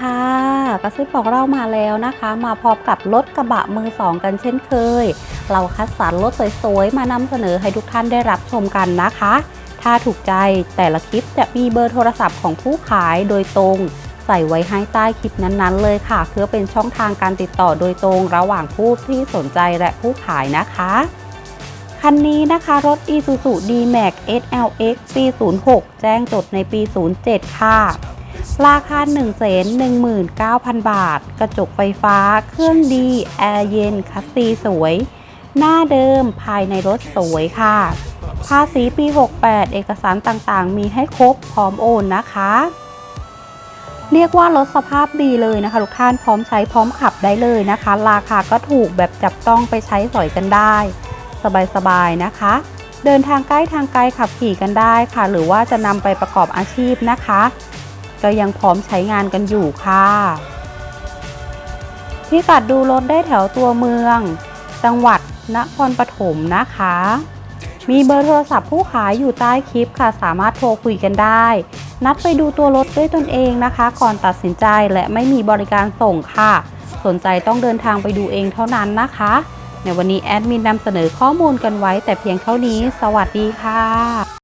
ค่ะกระซิบบอกเรามาแล้วนะคะ มาพร้อมกับรถกระบะมือสองกันเช่นเคย เราคัดสรรรถสวยๆ มานำเสนอให้ทุกท่านได้รับชมกันนะคะ ถ้าถูกใจแต่ละคลิปจะมีเบอร์โทรศัพท์ของผู้ขายโดยตรง ใส่ไว้ให้ใต้คลิปนั้นๆ เลยค่ะ เพื่อเป็นช่องทางการติดต่อโดยตรงระหว่างผู้ที่สนใจและผู้ขายนะคะคันนี้นะคะรถ Isuzu D-Max SLX ปี06 แจ้งจดในปี 07 ค่ะ ราคา 1 1 9 0 0 0 บาท กระจกไฟฟ้า เครื่องดี แอร์เย็น คัสซีสวย หน้าเดิมภายในรถสวยค่ะ ภาษีปี 68 เอกสารต่างๆ มีให้ครบพร้อมโอนนะคะ เรียกว่ารถสภาพดีเลยนะคะ ทุกท่านพร้อมใช้พร้อมขับได้เลยนะคะ ราคาก็ถูกแบบจับต้องไปใช้สอยกันได้ สบายๆนะคะ เดินทางใกล้ทางไกลขับขี่กันได้ค่ะ หรือว่าจะนำไปประกอบอาชีพนะคะ ก็ยังพร้อมใช้งานกันอยู่ค่ะ พิกัดดูรถได้แถวตัวเมือง จังหวัดนครปฐมนะคะ มีเบอร์โทรศัพท์ผู้ขายอยู่ใต้คลิปค่ะ สามารถโทรคุยกันได้ นัดไปดูตัวรถด้วยตนเองนะคะ ก่อนตัดสินใจและไม่มีบริการส่งค่ะ สนใจต้องเดินทางไปดูเองเท่านั้นนะคะในวันนี้แอดมินนำเสนอข้อมูลกันไว้แต่เพียงเท่านี้ สวัสดีค่ะ